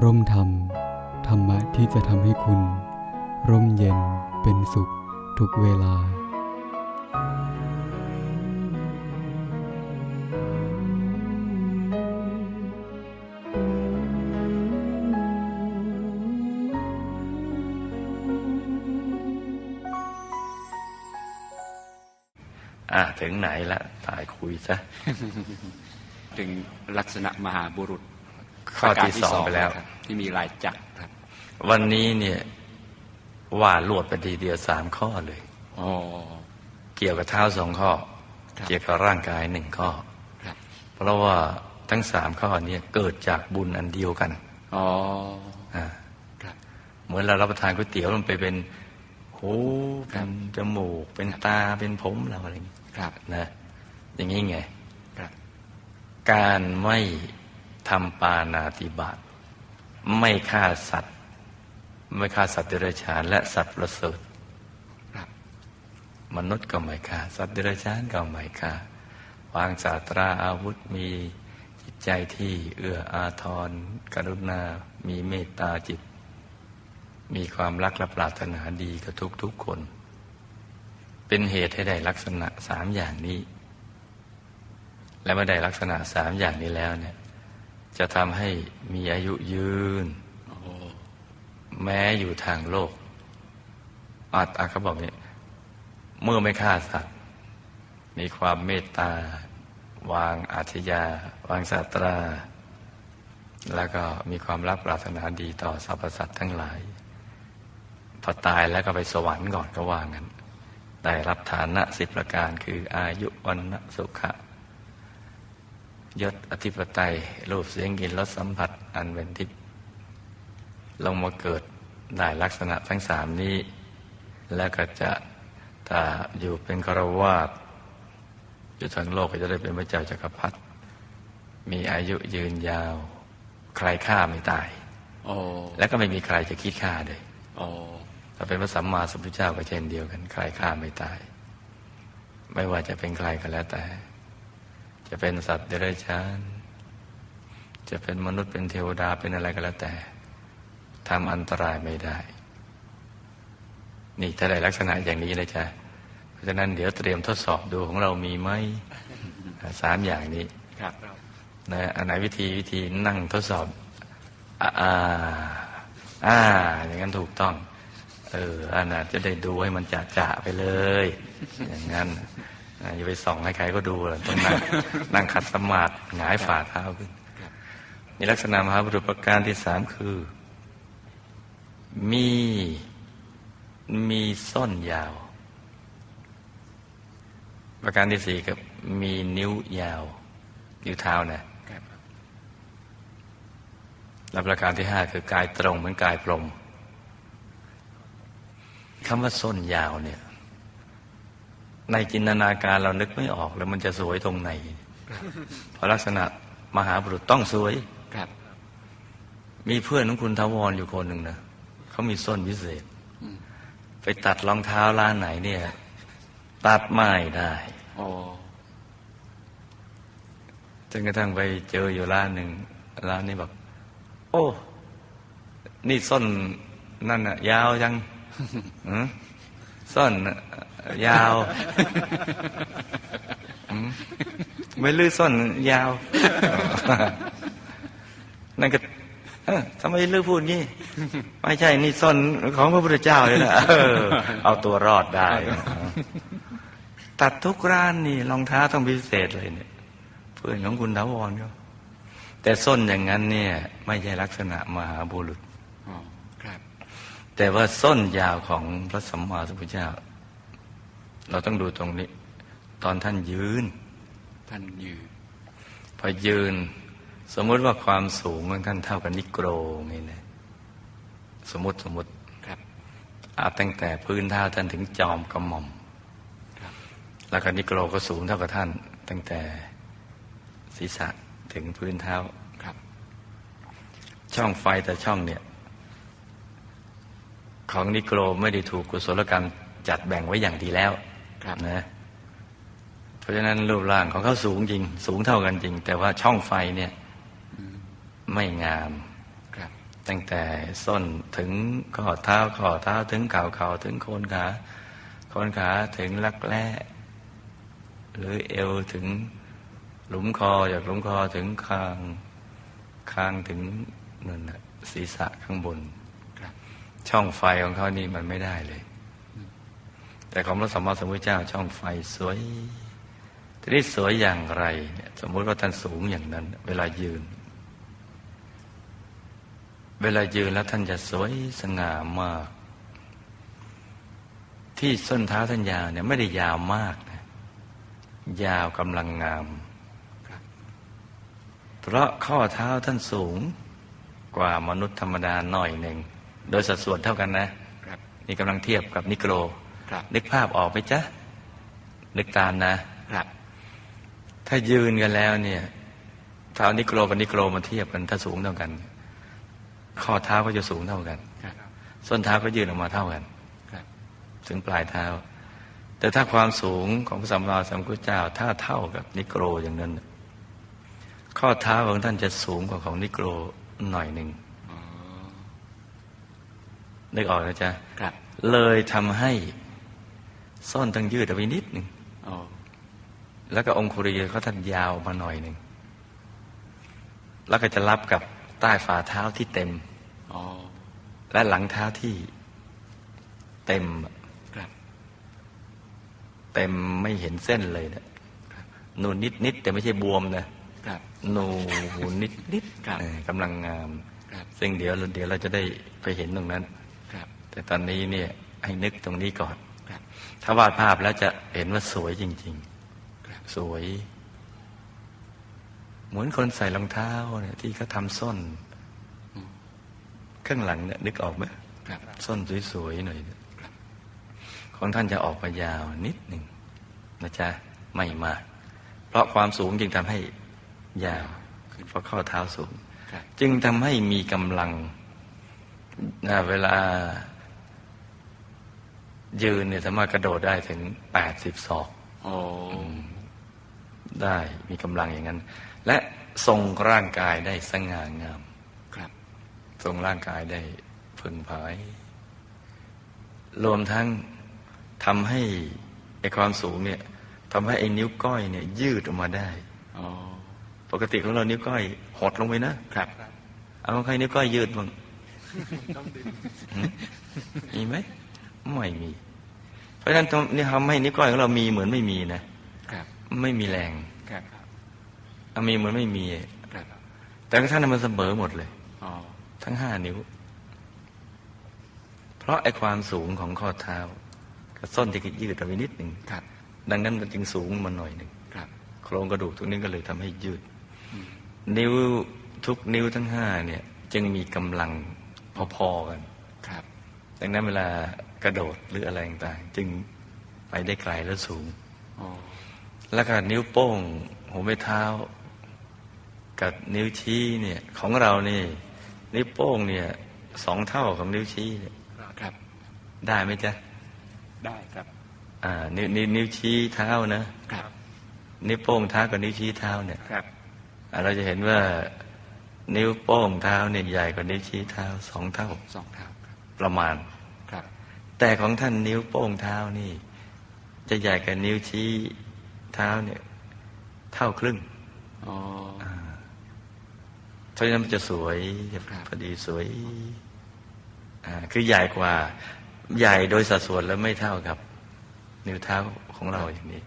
ร่มธรรม ธรรมะที่จะทำให้คุณ ร่มเย็นเป็นสุขทุกเวลา อะ ถึงไหนละตายคุยซะ ถึงลักษณะมหาบุรุษ ข้อที่ประการสองไปแล้วครับที่มีลายจักรครับ วันนี้เนี่ยว่าลวดไปทีเดียวสามข้อเลยอ๋อเกี่ยวกับเท้าสองข้อครับเกี่ยวกับร่างกายหนึ่งข้อครับเพราะว่าทั้งสามข้อเนี้เกิดจากบุญอันเดียวกันอ๋ออ่าครับเหมือนเรารับประทานก๋วยเตี๋ยวมันไปเป็นหูเป็นจมูก เป็นตาเป็นผมเราอะไรอย่างนี้ครับนะ อย่างนี้ไงครับการไม่ ทำปานาติบาตไม่ฆ่าสัตว์ ไม่ฆ่าสัตว์เดรัจฉานและสัตว์ประเสริฐมนุษย์ก็ไม่ฆ่าสัตว์เดรัจฉานก็ไม่ฆ่าวางศาสตราอาวุธมีจิตใจที่เอื้ออาทรกรุณา มีเมตตาจิต มีความรักและปรารถนาดีกับทุกทุกคน เป็นเหตุให้ได้ลักษณะสามอย่างนี้ และเมื่อได้ลักษณะสามอย่างนี้แล้วเนี่ย จะทำให้มีอายุยืนโอ้แม้อยู่ทางโลกอาตอาเขาบอกเนี่ยเมื่อไม่ฆ่าสัตว์ มีความเมตตา วางอาชญา วางศาตรา แล้วก็มีความรักปรารถนาดีต่อสรรพสัตว์ทั้งหลาย พอตายแล้วก็ไปสวรรค์ก่อนก็ว่างั้น ได้รับฐานะสิบประการคืออายุวันนะสุขะ ยศอธิปไตยรูปเสียงกลิ่นรสสัมผัสอันเป็นทิพย์ลงมาเกิดได้ลักษณะทั้งสามนี้ แล้วก็จะถ้าอยู่เป็นคารวาสอยู่ทางโลกก็จะได้เป็นพระเจ้าจักรพรรดิมีอายุยืนยาว ใครฆ่าไม่ตายโอ้แล้วก็ไม่มีใครจะคิดฆ่าเลยโอ้ถ้าเป็นพระสัมมาสัมพุทธเจ้าก็เช่นเดียวกัน ใครฆ่าไม่ตาย ไม่ว่าจะเป็นใครก็แล้วแต่ จะเป็นสัตว์เดรัจฉานจะเป็นมนุษย์เป็นเทวดาเป็นอะไรก็แล้วแต่ทำอันตรายไม่ได้ นี่ถ้าได้ลักษณะอย่างนี้เลยจ้ะเพราะฉะนั้นเดี๋ยวเตรียมทดสอบดูของเรามีไหมสามอย่างนี้ครับนะอันไหนวิธีวิธีนั่งทดสอบอ่าอ่าอ่าอย่างนั้นถูกต้อง เอออันน่ะจะได้ดูให้มันจ่าจ่าๆไปเลย อย่างนั้น อ่าอย่าไปส่องให้ใครก็ดูเลยต้องนั่งนั่งขัดสมาธิหงายฝ่าเท้าขึ้นนี่ลักษณะมหาบุรุษประการที่สามคือ มีมีส้นยาว ประการที่สี่กับมีนิ้วยาว นิ้วเท้านะครับและประการที่ห้าคือกายตรงเหมือนกายพรหมคำว่าส้นยาวเนี่ย ในจินตนาการเรานึกไม่ออกแล้วมันจะสวยตรงไหนเพราะลักษณะมหาบุรุษต้องสวยครับ มีเพื่อนของคุณทวรอยู่คนหนึ่งนะเขามีส้นพิเศษ ไปตัดรองเท้าร้านไหนเนี่ย ตัดไม่ได้โอ้จนกระทั่งไปเจออยู่ร้านหนึ่งร้านนี้บอกโอ้ นี่ส้นนั่นน่ะยาวจังหือส้นน่ะ ยาวหืมไม่ลื้อส้นยาว นั่นก็เอ้อทำไมลื้อพูดงี้ ไม่ใช่นี่ส้นของพระพุทธเจ้าเลยนะเออเอาตัวรอดได้ ตัดทุกร้านนี่รองเท้าต้องพิเศษเลยเนี่ย เพื่อนของคุณถาวรก็แต่ส้นอย่างนั้นเนี่ย ไม่ใช่ลักษณะมหาบุรุษอ๋อครับแต่ว่าส้นยาวของพระสัมมาสัมพุทธเจ้า เราต้องดูตรงนี้ ตอนท่านยืน ท่านยืน พอยืน สมมุติว่าความสูงของท่านเท่ากับนิโกรนี่นะสมมติสมมติครับเอาตั้งแต่พื้นเท้าท่านถึงจอมกระหม่อมครับแล้วก็นิโกรก็สูงเท่ากับท่าน ตั้งแต่ศีรษะถึงพื้นเท้าครับ ช่องไฟแต่ช่องเนี่ย ของนิโกรไม่ได้ถูกกุศลกรรมจัดแบ่งไว้อย่างดีแล้วครับ นะเพราะฉะนั้นรูปร่างของเขาสูงจริง สูงเท่ากันจริง แต่ว่าช่องไฟเนี่ยไม่งามครับตั้งแต่ส้นถึงข้อเท้าข้อเท้าถึงเข่าเข่าถึงโคนขาโคนขาถึงรักแร้หรือเอวถึงหลุมคอจากหลุมคอถึงคางคางถึงนั่นน่ะศีรษะข้างบนครับช่องไฟของเขานี่มันไม่ได้เลย แต่ของพระสัมมาสัมพุทธเจ้าช่องไฟสวย ทีนี้สวยอย่างไรเนี่ยสมมุติว่าท่านสูงอย่างนั้น เวลายืน เวลายืนแล้วท่านจะสวยสง่ามาก ที่ส้นเท้าท่านยาวเนี่ยไม่ได้ยาวมากนะยาวกำลังงามครับเพราะข้อเท้าท่านสูงกว่ามนุษย์ธรรมดาหน่อยหนึ่ง โดยสัดส่วนเท่ากันนะครับนี่กำลังเทียบกับนิโกรครับ นึกภาพออกไหมจ๊ะ นึกตามนะครับ ถ้ายืนกันแล้วเนี่ยเท้านิโกรกับนิโกรมาเทียบกันถ้าสูงเท่ากัน ข้อเท้าก็จะสูงเท่ากันครับส้นเท้าก็ยืนออกมาเท่ากันครับถึงปลายเท้า แต่ถ้าความสูงของพระสัมมาสัมพุทธเจ้า ถ้าเท่ากับนิโกรอย่างนั้น ข้อเท้าของท่านจะสูงกว่าของนิโกรหน่อยหนึ่งอ๋อนึกออกนะจ๊ะครับเลยทำให้ ส้นต้องยืดออกไปนิดหนึ่งอ๋อแล้วก็องคุรีเขาท่านยาวมาหน่อยหนึ่งแล้วก็จะรับกับใต้ฝ่าเท้าที่เต็มอ๋อและหลังเท้าที่เต็มครับเต็มไม่เห็นเส้นเลยนะนูนนิดนิดๆแต่ไม่ใช่บวมนะครับนูนนิดนิดครับเออกำลังงามครับซึ่งเดี๋ยวเดี๋ยวเราจะได้ไปเห็นตรงนั้นครับแต่ตอนนี้เนี่ยให้นึกตรงนี้ก่อนครับ ถ้าวาดภาพแล้วจะเห็นว่าสวยจริงครับๆสวย เหมือนคนใส่รองเท้าเนี่ยที่เขาทำส้น ข้างหลังเนี่ยนึกออกไหมครับส้นสวยๆหน่อยเนี่ยของท่านจะออกมายาวนิดหนึ่งนะจ๊ะไม่มาก เพราะความสูงจึงทำให้ยาวเพราะข้อเท้าสูงครับจึงทำให้มีกำลังนะเวลา ยืนเนี่ยสามารถกระโดดได้ถึงแปดสิบศอกอ๋อได้มีกำลังอย่างนั้น และทรงร่างกายได้สง่างาม ครับ ทรงร่างกายได้พึงผาย รวมทั้งทำให้ไอความสูงเนี่ยทำให้ไอ้นิ้วก้อยเนี่ย ยืดออกมาได้อ๋อปกติของเรานิ้วก้อยหดลงไปนะครับ เอาของใครนิ้วก้อยยืดบ้างหืมมีไหม ไม่มี เพราะฉะนั้นตรงนี่ทำให้นิ้วก้อยของเรามีเหมือนไม่มีนะครับ ไม่มีแรงครับเอามีเหมือนไม่มีครับแต่ของท่านนะมันเสมอหมดเลยอ๋อทั้งห้านิ้ว เพราะไอ้ความสูงของข้อเท้ากับส้นที่ยืดออกไปนิดหนึ่งครับดังนั้นมันจึงสูงมาหน่อยหนึ่งครับโครงกระดูกตรงนี้ก็เลยทำให้ยืด นิ้วทุกนิ้วทั้งห้าเนี่ย จึงมีกำลังพอๆกัน ครับ ดังนั้นเวลา กระโดดหรืออะไรต่างๆจึงไปได้ไกลและสูงอ๋อแล้วก็นิ้วโป้ง หัวแม่เท้า กับนิ้วชี้เนี่ยของเรานี่นิ้วโป้งเนี่ยสองเท่าของนิ้วชี้เนี่ยครับ ได้ไหมจ๊ะ ได้ครับ อ่า นิ้วนิ้วนิ้วชี้เท้านะครับ นิ้วโป้งเท้ากับนิ้วชี้เท้าเนี่ยครับอ่าเราจะเห็นว่านิ้วโป้งเท้าเนี่ยใหญ่กว่านิ้วชี้เท้าสองเท่าสองเท้าครับประมาณครับ แต่ของท่านนิ้วโป้งเท้านี่ จะใหญ่กว่านิ้วชี้เท้าเนี่ย เท่าครึ่งอ๋อเพราะฉะนั้นมันจะสวยครับพอดีสวยอ่าคือใหญ่กว่า ใหญ่โดยสัดส่วนแล้วไม่เท่ากับ นิ้วเท้าของเราอย่างนี้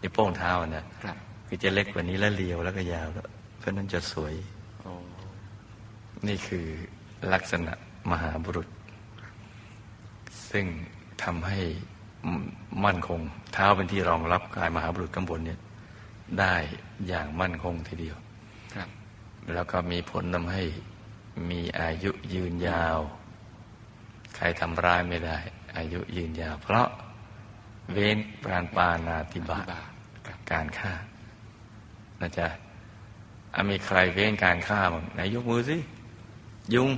นิ้วโป้งเท้านะครับคือจะเล็กกว่านี้แล้วเรียวแล้วก็ยาวแล้วเพราะฉะนั้นจะสวยอ๋อนี่คือลักษณะมหาบุรุษ ซึ่งทำให้มั่นคง เท้าเป็นที่รองรับกายมหาบุรุษข้างบนเนี่ย ได้อย่างมั่นคงทีเดียวครับแล้วก็มีผลทำให้มีอายุยืนยาว ใครทำร้ายไม่ได้ อายุยืนยาว เพราะเว้นการปานาติบาตบาทครับการฆ่านะจ๊ะอะมีใครเว้นการฆ่าบ้างไหนยกมือสิ ยุง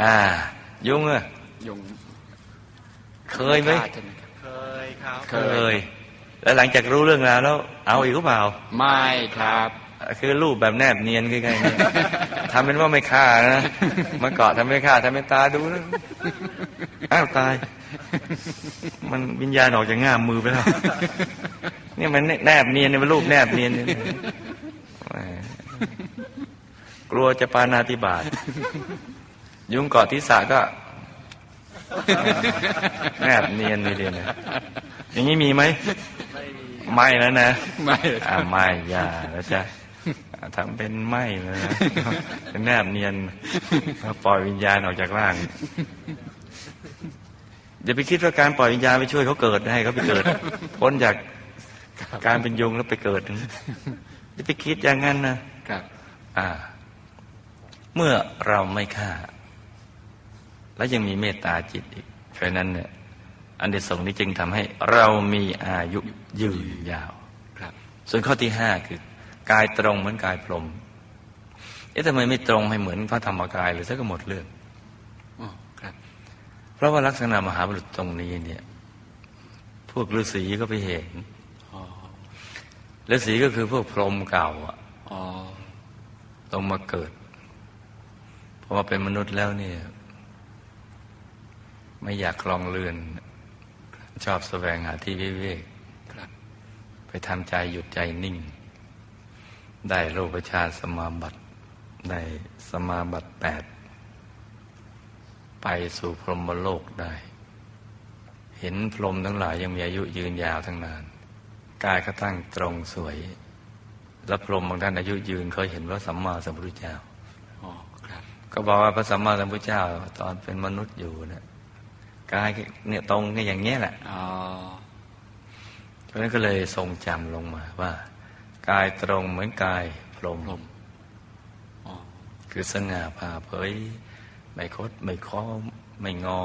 อ่า ยุงอะยง เคยไหมฆ่าใช่ไหมครับเคยครับเคย แล้วหลังจากรู้เรื่องราวแล้ว เอาอีกหรือเปล่า ไม่ครับเคือรูปแบบแนบเนียนใกล้ๆนี่ทำเป็นว่าไม่ฆ่านะมาเกาะทำไม่ฆ่าทำไม่ตาดูนะอ้าวตาย มันวิญญาณออกจากง่ามมือไปแล้วเนี่ยมันแนบเนียนเนี่ยมันรูปแนบเนียนเนี่ยแหมกลัวจะปานาติบาตยุงเกาะทิศาก็ แนบเนียนเลยเดียวนะอย่างนี้มีไหมไม่แล้วนะไม่อ่าไม่อย่าแล้วจ้ะอ่าทำเป็นไม่เลยนะเป็นแนบเนียนปล่อยวิญญาณออกจากร่างอย่าไปคิดว่าการปล่อยวิญญาณไปช่วยเขาเกิดให้เขาไปเกิดพ้นจากการเป็นยุงแล้วไปเกิดอย่าไปคิดอย่างนั้นนะครับ อ่า เมื่อเราไม่ฆ่า แล้วยังมีเมตตาจิตอีกเพราะฉะนั้นเนี่ยอันเดสงส์นี้จึงทำให้เรามีอายุยืนยาวครับส่วนข้อที่ห้าคือกายตรงเหมือนกายพรหมเอ๊ะทำไมไม่ตรงให้เหมือนพระธรรมกายหรือซะก็หมดเรื่องอ๋อครับเพราะว่าลักษณะมหาบุรุษตรงนี้เนี่ย พวกฤาษีก็ไปเห็นอ๋อฤาษีก็คือพวกพรหมเก่าอะอ๋อต้องมาเกิดเพราะว่าเป็นมนุษย์แล้วเนี่ย ไม่อยากคลองเรือน ชอบแสวงหาที่วิเวกครับไปทำใจหยุดใจนิ่ง ได้โลกชาติสมาบัติได้สมาบัติแปดไปสู่พรหมโลกได้ เห็นพรหมทั้งหลายยังมีอายุยืนยาวทั้งนานกายก็ตั้งตรงสวย และพรหมบางท่านอายุยืนเคยเห็นว่าสัมมาสัมพุทธเจ้าอ๋อครับก็บอกว่าพระสัมมาสัมพุทธเจ้า ตอนเป็นมนุษย์อยู่เนี่ย กายเนี่ยตรงก็อย่างเงี้ยแหละอ๋อเพราะฉะนั้นก็เลยทรงจำลงมาว่า กายตรงเหมือนกายพรหมพรหมอ๋อคือสง่าผ่าเผยไม่คดไม่ค้อไม่งอ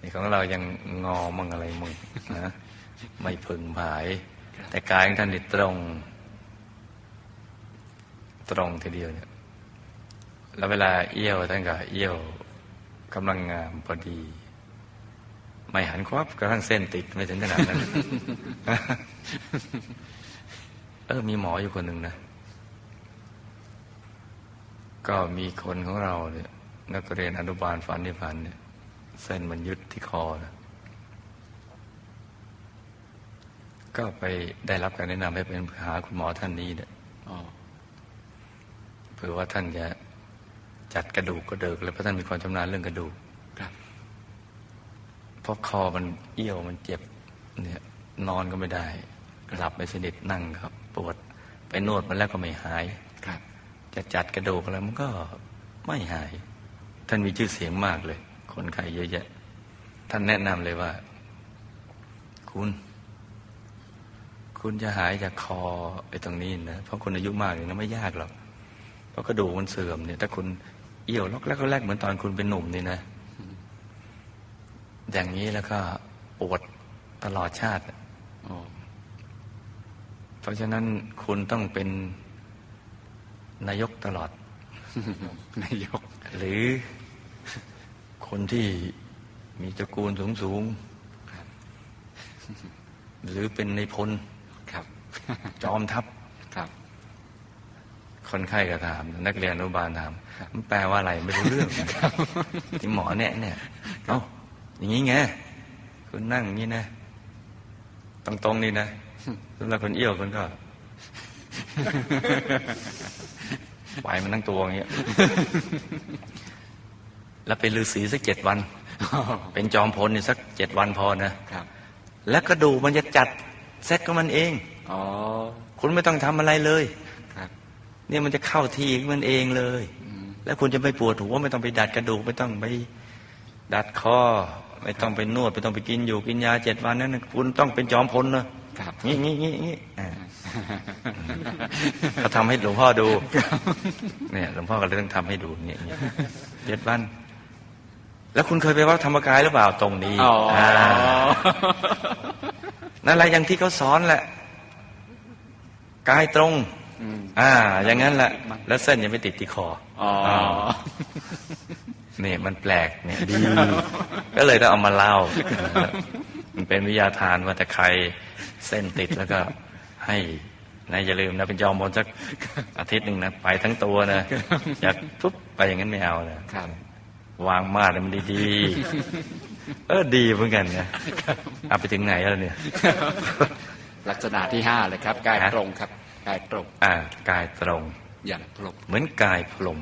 นี่ของเรายังงอมั่งอะไรมึงนะไม่พึงผาย แต่กายของท่านนี่ตรง ตรงทีเดียวเนี่ยแล้วเวลาเอี้ยวท่านก็เอี้ยว กำลังงามพอดี ไม่หันควับกระทั่งเส้นติดไม่ถึงขนาดนั้นเออมีหมออยู่คนหนึ่งนะ ก็มีคนของเราเนี่ยนักเรียนอนุบาลฝันที่ฝันเนี่ยเส้นมันยึดที่คอนะก็ไปได้รับการแนะนำให้เป็นหาคุณหมอท่านนี้เนี่ยอ๋อเผื่อว่าท่านจะ จัดกระดูกกระเดิกแล้วเพราะท่านมีความชำนาญเรื่องกระดูกครับเพราะคอมันเอี้ยวมันเจ็บเนี่ยนอนก็ไม่ได้หลับไม่สนิทนั่งครับ ปวดไปนวดมันแล้วก็ไม่หายครับ จะจัดกระดูกอะไรมันก็ไม่หาย ท่านมีชื่อเสียงมากเลย คนไข้เยอะแยะ ท่านแนะนำเลยว่า คุณ คุณจะหายจากคอไอ้ตรงนี้นะเพราะคนอายุมากเนี่ยนะไม่ยากหรอกเพราะกระดูกมันเสื่อมเนี่ย ถ้าคุณ เอี่ยวล็อกแล้วก็แรกเหมือนตอนคุณเป็นหนุ่มนี่นะ อย่างนี้แล้วก็ปวดตลอดชาติอ๋อเพราะฉะนั้นคุณต้องเป็นนายกตลอด นายก หรือคนที่มีตระกูลสูงสูงๆครับหรือเป็นในายพลครับจอมทัพ ครับคนไข้ก็ถาม นักเรียนอนุบาลถามมันแปลว่าอะไรไม่รู้เรื่องที่หมอเนี่ยเนี่ยเอ้าอย่างนี้ไงคุณนั่งอย่างนี้นะตรงๆนี่นะสำหรับคนเอี้ยวคนก็ปล่อยมันนั่งตัวอย่างเงี้ย แล้วเป็นฤาษีสักเจ็ดวัน เป็นจอมพลนี่สักเจ็ดวันพอนะ ครับ แล้วกระดูกมันจะจัดเซ็ตของมันเอง อ๋อ คุณไม่ต้องทำอะไรเลย ครับ เนี่ยมันจะเข้าที่ของมันเองเลยอืมแล้วคุณจะไม่ปวดหัวไม่ต้องไปดัดกระดูกไม่ต้องไปดัดคอไม่ต้องไปนวดไม่ต้องไปกินอยู่กินยาเจ็ดวันนั้นนะคุณต้องเป็นจอมพลนะครับงี้งี้งี้งี้อ่าเขาทำให้หลวงพ่อดูเนี่ยหลวงพ่อก็เลยต้องทำให้ดูเนี่ยเนี่ยเจ็ดวันแล้วคุณเคยไปวัดธรรมกายหรือเปล่าตรงนี้อ๋ออ่านั่นแหละอย่างที่เขาสอนแหละ กายตรง อืมอ่า อย่างนั้นแหละแล้วเส้นยังไม่ติดที่คออ๋อเนี่ยมันแปลกเนี่ยดี ก็เลยต้องเอามาเล่า มันเป็นวิทยาทานว่าแต่ใครเส้นติดแล้วก็ให้นะอย่าลืมนะเป็นจอมบนสักอาทิตย์หนึ่งนะไปทั้งตัวนะอย่าปุ๊บไปอย่างนั้นไม่เอานะครับวางมาดให้มันดีๆเออดีเหมือนกันนะเอาไปถึงไหนแล้วเนี่ย ลักษณะที่ห้าเลยครับกายฮะตรงครับ กายตรง อ่ากายตรง อย่างพลบเหมือนกายพรหม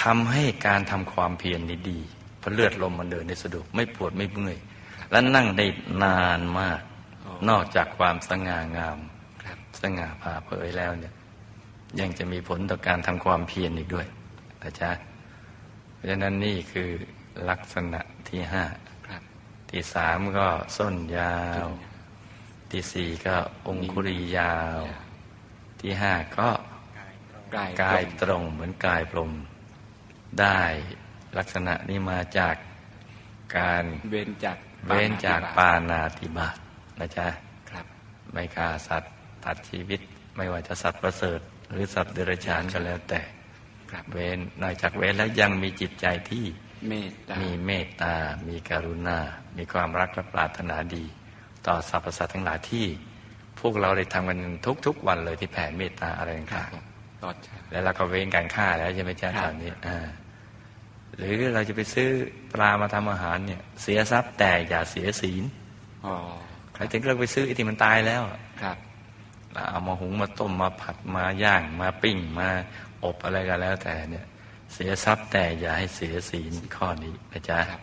ทำให้การทำความเพียรนี้ดีเพราะเลือดลมมันเดินได้สะดวกไม่ปวดไม่เมื่อย และนั่งได้นานมาก นอกจากความสง่างามครับสง่าผ่าเผยแล้วเนี่ย ยังจะมีผลต่อการทำความเพียรอีกด้วยนะจ๊ะเพราะฉะนั้นนี่คือลักษณะที่ห้าครับที่สามก็ส้นยาว ที่สี่ก็องคุรียาว ที่ห้าก็กายกายตตรงรงเหมือนกายพรหมได้ลักษณะนี้มาจากการเว้นจากเว้นจากปาปานาติบาตนะจ๊ะครับไม่ฆ่าสัตว์ตัดชีวิตไม่ว่าจะสัตว์ประเสริฐ หรือสัตว์เดรัจฉานก็แล้วแต่ครับเว้นนอกจากเว้นแล้วยังมีจิตใจที่เมตตามีเมตตา มีกรุณา มีความรักและปรารถนาดี ต่อสรรพสัตว์ทั้งหลายที่ พวกเราได้ทำกันทุกๆวันเลยที่แผ่เมตตาอะไรครัต่าบงผมตอนเช้าๆแล้วเราก็เว้นการฆ่าแล้วใช่ไหมจ๊ะครับตอนนี้อ่าหรือเราจะไปซื้อปลามาทำอาหารเนี่ย เสียทรัพย์แต่อย่าเสียศีลอ๋อใครถึงเราไปซื้อไอ้ที่มันตายแล้วอะครับเอามาหุงมาต้มมาผัดมาย่างมาปิ้งมาอบอะไรกันแล้วแต่เนี่ย เสียทรัพย์แต่อย่าให้เสียศีลข้อนี้นะจ๊ะครับ